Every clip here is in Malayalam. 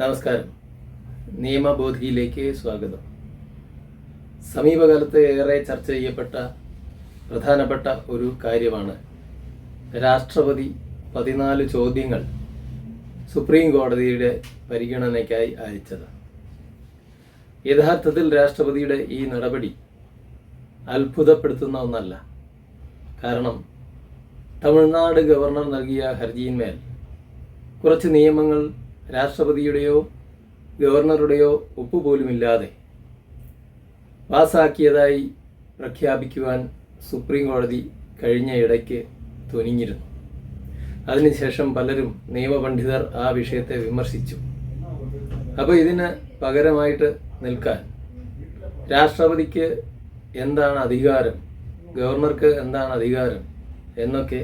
നമസ്കാരം. നിയമബോധിയിലേക്ക് സ്വാഗതം. സമീപകാലത്ത് ഏറെ ചർച്ച ചെയ്യപ്പെട്ട പ്രധാനപ്പെട്ട ഒരു കാര്യമാണ് രാഷ്ട്രപതി പതിനാല് ചോദ്യങ്ങൾ സുപ്രീം കോടതിയുടെ പരിഗണനയ്ക്കായി അയച്ചത്. യഥാർത്ഥത്തിൽ രാഷ്ട്രപതിയുടെ ഈ നടപടി അത്ഭുതപ്പെടുത്തുന്ന ഒന്നല്ല. കാരണം തമിഴ്നാട് ഗവർണർ നൽകിയ ഹർജിയിന്മേൽ കുറച്ച് നിയമങ്ങൾ രാഷ്ട്രപതിയുടെയോ ഗവർണറുടെയോ ഒപ്പുപോലുമില്ലാതെ പാസാക്കിയതായി പ്രഖ്യാപിക്കുവാൻ സുപ്രീം കോടതി കഴിഞ്ഞ ഇടയ്ക്ക് തുനിഞ്ഞിരുന്നു. അതിനുശേഷം പലരും നിയമപണ്ഡിതർ ആ വിഷയത്തെ വിമർശിച്ചു. അപ്പോൾ ഇതിന് പകരമായിട്ട് നിൽക്കാൻ രാഷ്ട്രപതിക്ക് എന്താണ് അധികാരം ഗവർണർക്ക് എന്താണ് അധികാരം എന്നൊക്കെ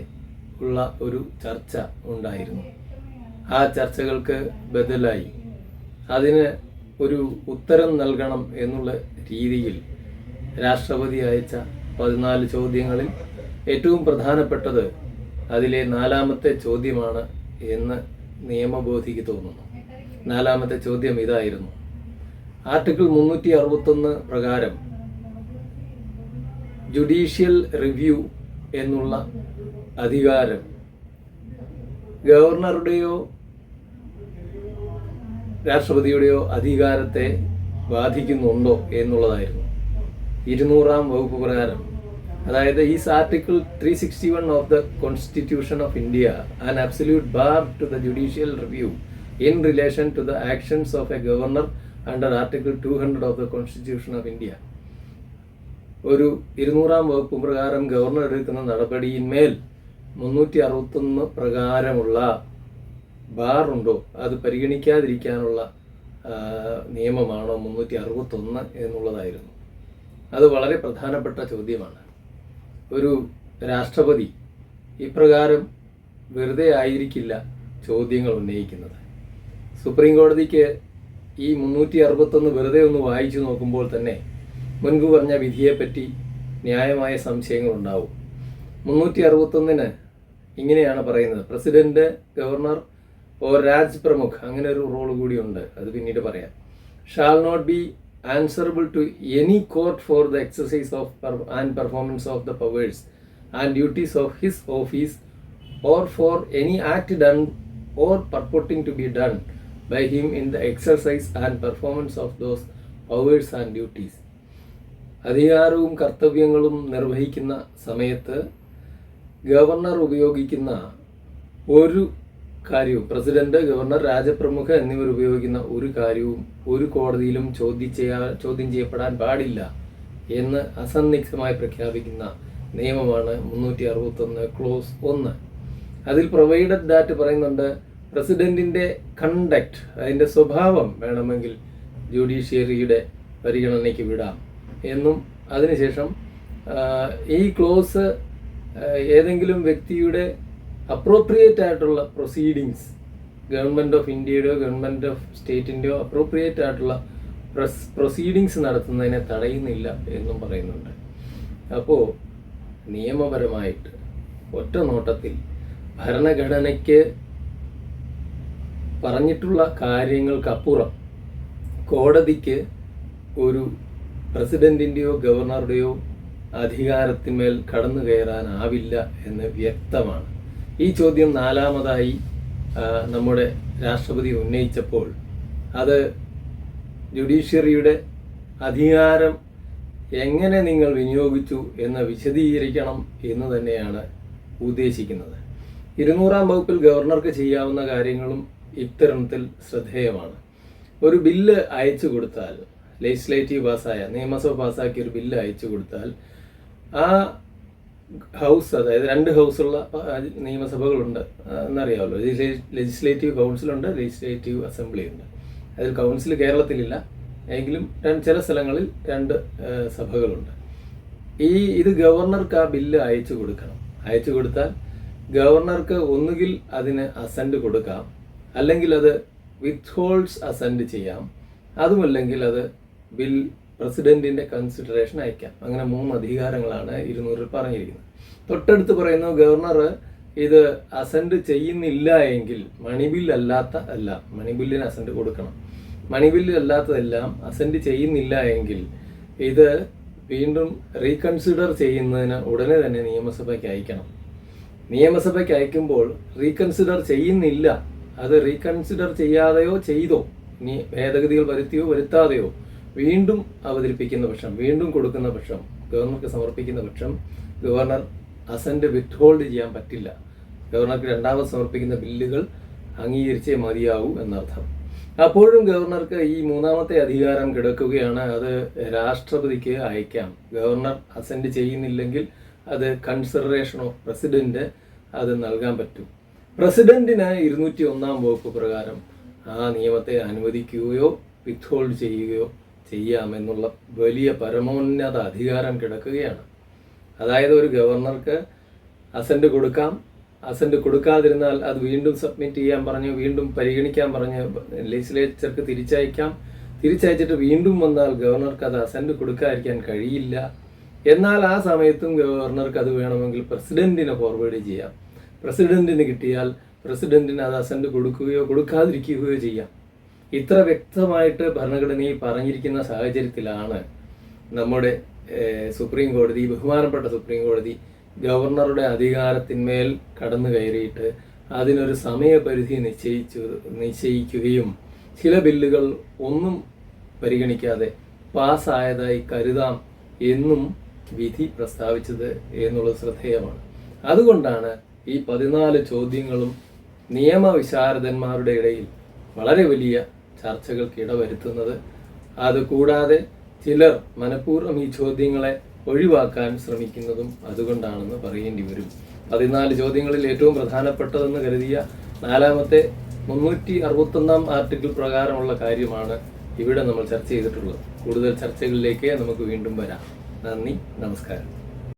ഉള്ള ഒരു ചർച്ച ഉണ്ടായിരുന്നു. ആ ചർച്ചകൾക്ക് ബദലായി. അതിന് ഒരു ഉത്തരം നൽകണം എന്നുള്ള രീതിയിൽ രാഷ്ട്രപതി അയച്ച പതിനാല് ചോദ്യങ്ങളിൽ ഏറ്റവും പ്രധാനപ്പെട്ടത് അതിലെ നാലാമത്തെ ചോദ്യമാണ് എന്ന് നിയമബോധിക്ക് തോന്നുന്നു. നാലാമത്തെ ചോദ്യം ഇതായിരുന്നു. ആർട്ടിക്കിൾ മുന്നൂറ്റി അറുപത്തൊന്ന് പ്രകാരം ജുഡീഷ്യൽ റിവ്യൂ എന്നുള്ള അധികാരം ഗവർണറുടെയോ രാഷ്ട്രപതിയുടെയോ അധികാരത്തെ ബാധിക്കുന്നുണ്ടോ എന്നുള്ളതായിരുന്നു. ഇരുന്നൂറാം വകുപ്പ് പ്രകാരം. അതായത് is article three sixty one of the constitution of India an absolute bar to the judicial review in relation to the actions of a governor under article two hundred of the constitution of India ഒരു ഇരുന്നൂറാം വകുപ്പ് പ്രകാരം ഗവർണർ എടുക്കുന്ന നടപടിയിന്മേൽ മുന്നൂറ്റി അറുപത്തൊന്ന് പ്രകാരമുള്ള ബാറുണ്ടോ അത് പരിഗണിക്കാതിരിക്കാനുള്ള നിയമമാണോ മുന്നൂറ്റി അറുപത്തൊന്ന് എന്നുള്ളതായിരുന്നു. അത് വളരെ പ്രധാനപ്പെട്ട ചോദ്യമാണ്. ഒരു രാഷ്ട്രപതി ഇപ്രകാരം വെറുതെ ആയിരിക്കില്ല ചോദ്യങ്ങൾ ഉന്നയിക്കുന്നത്. സുപ്രീം കോടതിക്ക് ഈ മുന്നൂറ്റി അറുപത്തൊന്ന് വെറുതെ ഒന്ന് വായിച്ചു നോക്കുമ്പോൾ തന്നെ മുൻപ് പറഞ്ഞ വിധിയെപ്പറ്റി ന്യായമായ സംശയങ്ങൾ ഉണ്ടാവും മുന്നൂറ്റി അറുപത്തൊന്നിന് ഇങ്ങനെയാണ് പറയുന്നത്. President governor or Raj Pramukh അങ്ങനെ ഒരു റോൾ കൂടിയുണ്ട് അത് പിന്നീട് പറയാം. Shall not be answerable to any court for the exercise of and performance of the powers and duties of his office or for any act done or purporting to be done by him in the exercise and performance of those powers and duties അധികാരവും കർത്തവ്യങ്ങളും നിർവഹിക്കുന്ന സമയത്ത് ഗവർണർ ഉപയോഗിക്കുന്ന ഒരു കാര്യവും പ്രസിഡന്റ് ഗവർണർ രാജപ്രമുഖ എന്നിവർ ഉപയോഗിക്കുന്ന ഒരു കാര്യവും ഒരു കോടതിയിലും ചോദ്യം ചെയ്യാ ചോദ്യം ചെയ്യപ്പെടാൻ പാടില്ല എന്ന് അസന്നിഗ്ധമായി പ്രഖ്യാപിക്കുന്ന നിയമമാണ് മുന്നൂറ്റി അറുപത്തൊന്ന് ക്ലോസ് ഒന്ന്. അതിൽ പ്രൊവൈഡഡ് ദാറ്റ് പറയുന്നുണ്ട് പ്രസിഡന്റിന്റെ കണ്ടക്ട് അതിന്റെ സ്വഭാവം വേണമെങ്കിൽ ജുഡീഷ്യറിയുടെ പരിഗണനയ്ക്ക് വിടാം എന്നും. അതിനുശേഷം ഈ ക്ലോസ് ഏതെങ്കിലും വ്യക്തിയുടെ അപ്രോപ്രിയേറ്റ് ആയിട്ടുള്ള പ്രൊസീഡിങ്സ് ഗവൺമെന്റ് ഓഫ് ഇന്ത്യയുടെയോ ഗവൺമെന്റ് ഓഫ് സ്റ്റേറ്റിന്റെയോ അപ്രോപ്രിയേറ്റ് ആയിട്ടുള്ള പ്രൊസീഡിങ്സ് നടത്തുന്നതിനെ തടയുന്നില്ല എന്നും പറയുന്നുണ്ട്. അപ്പോൾ നിയമപരമായിട്ട് ഒറ്റ നോട്ടത്തിൽ ഭരണഘടനയ്ക്ക് പറഞ്ഞിട്ടുള്ള കാര്യങ്ങൾക്കപ്പുറം കോടതിക്ക് ഒരു പ്രസിഡന്റിന്റെയോ ഗവർണറുടെയോ അധികാരത്തിന്മേൽ കടന്നു കയറാനാവില്ല എന്ന് വ്യക്തമാണ്. ഈ ചോദ്യം നാലാമതായി നമ്മുടെ രാഷ്ട്രപതി ഉന്നയിച്ചപ്പോൾ അത് ജുഡീഷ്യറിയുടെ അധികാരം എങ്ങനെ നിങ്ങൾ വിനിയോഗിച്ചു എന്ന് വിശദീകരിക്കണം എന്ന് തന്നെയാണ് ഉദ്ദേശിക്കുന്നത്. ഇരുന്നൂറാം വകുപ്പിൽ ഗവർണർക്ക് ചെയ്യാവുന്ന കാര്യങ്ങളും ഇത്തരത്തിൽ ശ്രദ്ധേയമാണ്. ഒരു ബില്ല് അയച്ചു കൊടുത്താൽ ലെജിസ്ലേറ്റീവ് പാസ്സായ നിയമസഭ പാസ്സാക്കിയ ഒരു ബില്ല് അയച്ചു കൊടുത്താൽ ആ ഹൗസ് അതായത് രണ്ട് ഹൗസുള്ള നിയമസഭകളുണ്ട് എന്നറിയാമല്ലോ. ലെജിസ്ലേറ്റീവ് കൗൺസിലുണ്ട് ലെജിസ്ലേറ്റീവ് അസംബ്ലി ഉണ്ട് അതിൽ കൗൺസിൽ കേരളത്തിലില്ല. എങ്കിലും രണ്ട് ചില സ്ഥലങ്ങളിൽ രണ്ട് സഭകളുണ്ട്. ഈ ഇത് ഗവർണർക്ക് ആ ബില്ല് അയച്ചു കൊടുക്കണം. അയച്ചു കൊടുത്താൽ ഗവർണർക്ക് ഒന്നുകിൽ അതിന് അസന്റ് കൊടുക്കാം. അല്ലെങ്കിൽ അത് വിത്ത് ഹോൾഡ്സ് അസന്റ് ചെയ്യാം. അതുമല്ലെങ്കിൽ അത് ബിൽ പ്രസിഡന്റിന്റെ കൺസിഡറേഷൻ അയക്കാം. അങ്ങനെ മൂന്ന് അധികാരങ്ങളാണ് ഇരുന്നൂറിൽ പറഞ്ഞിരിക്കുന്നത്. തൊട്ടടുത്ത് പറയുന്നു ഗവർണർ ഇത് അസന്റ് ചെയ്യുന്നില്ല എങ്കിൽ മണിബിൽ അല്ലാത്ത അല്ല മണി ബില്ലിന് അസന്റ് കൊടുക്കണം. മണി അല്ലാത്തതെല്ലാം അസന്റ് ചെയ്യുന്നില്ല എങ്കിൽ ഇത് വീണ്ടും റീകൺസിഡർ ചെയ്യുന്നതിന് ഉടനെ തന്നെ നിയമസഭയ്ക്ക് അയക്കണം. നിയമസഭയ്ക്ക് അയക്കുമ്പോൾ റീകൺസിഡർ ചെയ്യുന്നില്ല. അത് റീകൺസിഡർ ചെയ്യാതെയോ ചെയ്തോ? ഇനി ഭേദഗതികൾ വരുത്തിയോ വരുത്താതെയോ? വീണ്ടും അവതരിപ്പിക്കുന്ന പക്ഷം വീണ്ടും കൊടുക്കുന്ന പക്ഷം ഗവർണർക്ക് സമർപ്പിക്കുന്ന പക്ഷം ഗവർണർ അസന്റ് വിത്ത്ഹോൾഡ് ചെയ്യാൻ പറ്റില്ല. ഗവർണർക്ക് രണ്ടാമത് സമർപ്പിക്കുന്ന ബില്ലുകൾ അംഗീകരിച്ചേ മതിയാവൂ എന്നർത്ഥം. അപ്പോഴും ഗവർണർക്ക് ഈ മൂന്നാമത്തെ അധികാരം കിടക്കുകയാണ് അത് രാഷ്ട്രപതിക്ക് അയക്കാം. ഗവർണർ അസന്റ് ചെയ്യുന്നില്ലെങ്കിൽ അത് കൺസിഡറേഷൻ ഓഫ് പ്രസിഡന്റ് അത് നൽകാൻ പറ്റും. പ്രസിഡന്റിന് ഇരുന്നൂറ്റി ഒന്നാം വകുപ്പ് പ്രകാരം ആ നിയമത്തെ അനുവദിക്കുകയോ വിത്ത്ഹോൾഡ് ചെയ്യുകയോ ചെയ്യാമെന്നുള്ള വലിയ പരമോന്നത അധികാരം കിടക്കുകയാണ്. അതായത് ഒരു ഗവർണർക്ക് അസന്റ് കൊടുക്കാം. അസന്റ് കൊടുക്കാതിരുന്നാൽ അത് വീണ്ടും സബ്മിറ്റ് ചെയ്യാൻ പറഞ്ഞു വീണ്ടും പരിഗണിക്കാൻ പറഞ്ഞ് ലെജിസ്ലേച്ചർക്ക് തിരിച്ചയക്കാം. തിരിച്ചയച്ചിട്ട് വീണ്ടും വന്നാൽ ഗവർണർക്ക് അത് അസന്റ് കൊടുക്കാതിരിക്കാൻ കഴിയില്ല. എന്നാൽ ആ സമയത്തും ഗവർണർക്ക് അത് വേണമെങ്കിൽ പ്രസിഡന്റിനെ ഫോർവേഡ് ചെയ്യാം. പ്രസിഡന്റിന് കിട്ടിയാൽ പ്രസിഡന്റിന് അത് അസന്റ് കൊടുക്കുകയോ കൊടുക്കാതിരിക്കുകയോ ചെയ്യാം. ഇത്ര വ്യക്തമായിട്ട് ഭരണഘടനയിൽ പറഞ്ഞിരിക്കുന്ന സാഹചര്യത്തിലാണ് നമ്മുടെ സുപ്രീം കോടതി ബഹുമാനപ്പെട്ട സുപ്രീം കോടതി ഗവർണറുടെ അധികാരത്തിന്മേൽ കടന്നു കയറിയിട്ട് അതിനൊരു സമയപരിധി നിശ്ചയിച്ചു നിശ്ചയിക്കുകയും ചില ബില്ലുകൾ ഒന്നും പരിഗണിക്കാതെ പാസ്സായതായി കരുതാം എന്നും വിധി പ്രസ്താവിച്ചത് എന്നുള്ളത് ശ്രദ്ധേയമാണ്. അതുകൊണ്ടാണ് ഈ പതിനാല് ചോദ്യങ്ങളും നിയമവിശാരദന്മാരുടെ ഇടയിൽ വളരെ വലിയ ചർച്ചകൾക്ക് ഇടവരുത്തുന്നത്. അതുകൂടാതെ ചിലർ മനഃപൂർവം ഈ ചോദ്യങ്ങളെ ഒഴിവാക്കാൻ ശ്രമിക്കുന്നതും അതുകൊണ്ടാണെന്ന് പറയേണ്ടി വരും. പതിനാല് ചോദ്യങ്ങളിൽ ഏറ്റവും പ്രധാനപ്പെട്ടതെന്ന് കരുതിയ നാലാമത്തെ മുന്നൂറ്റി അറുപത്തൊന്നാം ആർട്ടിക്കിൾ പ്രകാരമുള്ള കാര്യമാണ് ഇവിടെ നമ്മൾ ചർച്ച ചെയ്തിട്ടുള്ളത്. കൂടുതൽ ചർച്ചകളിലേക്ക് നമുക്ക് വീണ്ടും വരാം. നന്ദി നമസ്കാരം.